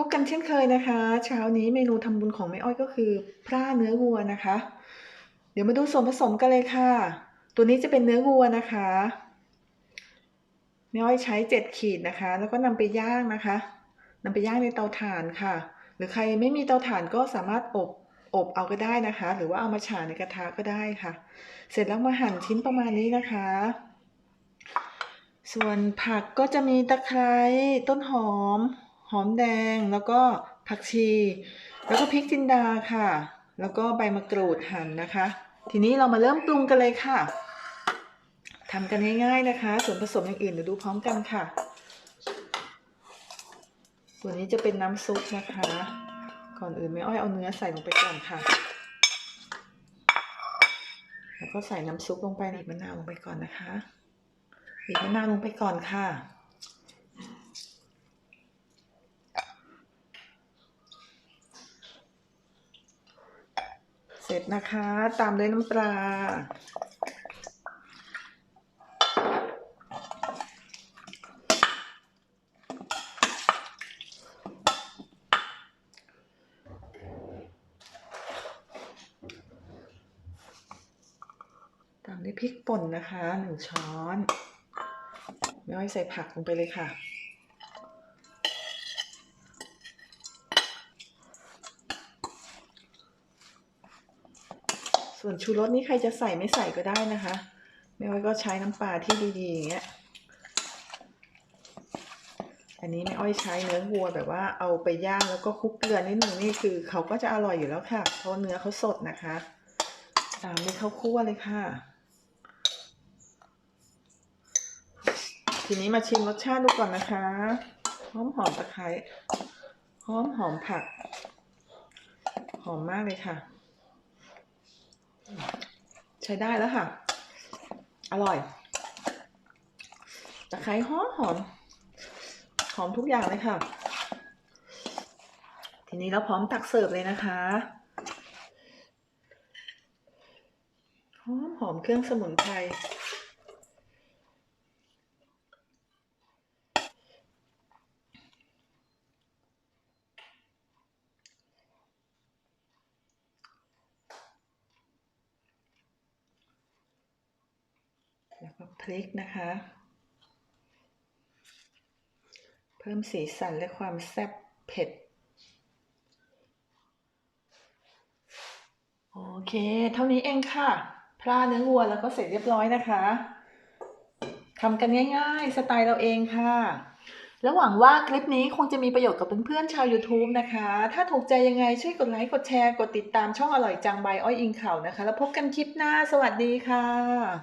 พบกันเช่นเคยนะคะ เช้านี้เมนูทำบุญของแม่อ้อยก็คือพร่าเนื้อวัวนะคะ เดี๋ยวมาดูส่วนผสมกันเลยค่ะ ตัวนี้จะเป็นเนื้อวัวนะคะแม่อ้อยใช้เจ็ดขีดนะคะ แล้วก็นำไปย่างนะคะนำไปย่างในเตาถ่านค่ะ หรือใครไม่มีเตาถ่านก็สามารถอบอบเอาก็ได้นะคะ หรือว่าเอามาฉาในกระทะก็ได้ค่ะ เสร็จแล้วมาหั่นชิ้นประมาณนี้นะคะ ส่วนผักก็จะมีตะไคร้ต้นหอม หอมแดงแล้วก็ผักชี แล้วก็พริกจินดาค่ะ แล้วก็ใบมะกรูดหั่นนะคะ ทีนี้เรามาเริ่มปรุงกันเลยค่ะทำกันง่ายๆนะคะ ส่วนผสมอย่างอื่นเดี๋ยวดูพร้อมกันค่ะส่วนนี้จะเป็นน้ำซุปนะคะ ก่อนอื่นไม่อ้อยเอาเนื้อใส่ลงไปก่อนค่ะ แล้วก็ใส่น้ำซุปลงไปบีบมะนาวลงไปก่อนนะคะบีบมะนาวลงไปก่อนค่ะ เสร็จนะคะ ตามด้วยน้ำปลา ตามด้วยพริกป่นนะคะหนึ่งช้อน ไม่อ้ใส่ผักลงไปเลยค่ะ ส่วนชูรสนี่ใครจะใส่ไม่ใส่ก็ได้นะคะ ไม่อ้อยก็ใช้น้ำปลาที่ดีๆอย่างเงี้ย อันนี้แม่อ้อยใช้เนื้อวัวแบบว่าเอาไปย่างแล้วก็คลุกเกลือนิดหนึ่งนี่คือเขาก็จะอร่อยอยู่แล้วค่ะ เพราะเนื้อเขาสดนะคะ ตามด้วยข้าวคั่วเลยค่ะ ทีนี้มาชิมรสชาติดูก่อนนะคะ หอมหอมตะไคร้หอมหอมผัก หอมมากเลยค่ะ ใช้ได้แล้วค่ะ อร่อยตะไคร้หอมหอมหอมทุกอย่างเลยค่ะ ทีนี้เราพร้อมตักเสิร์ฟเลยนะคะหอมหอมเครื่องสมุนไพร แล้วก็พริกนะคะ เพิ่มสีสันและความแซ่บเผ็ด โอเค เท่านี้เองค่ะพลาเนื้อวัวแล้วก็เสร็จเรียบร้อยนะคะทำกันง่ายๆ สไตล์เราเองค่ะ แล้วหวังว่าคลิปนี้คงจะมีประโยชน์กับเพื่อนๆชาว YouTube นะคะ ถ้าถูกใจยังไงช่วยกดไลค์ กดแชร์ กดติดตามช่องอร่อยจังใบอ้อยอิงเข่านะคะ แล้วพบกันคลิปหน้า สวัสดีค่ะ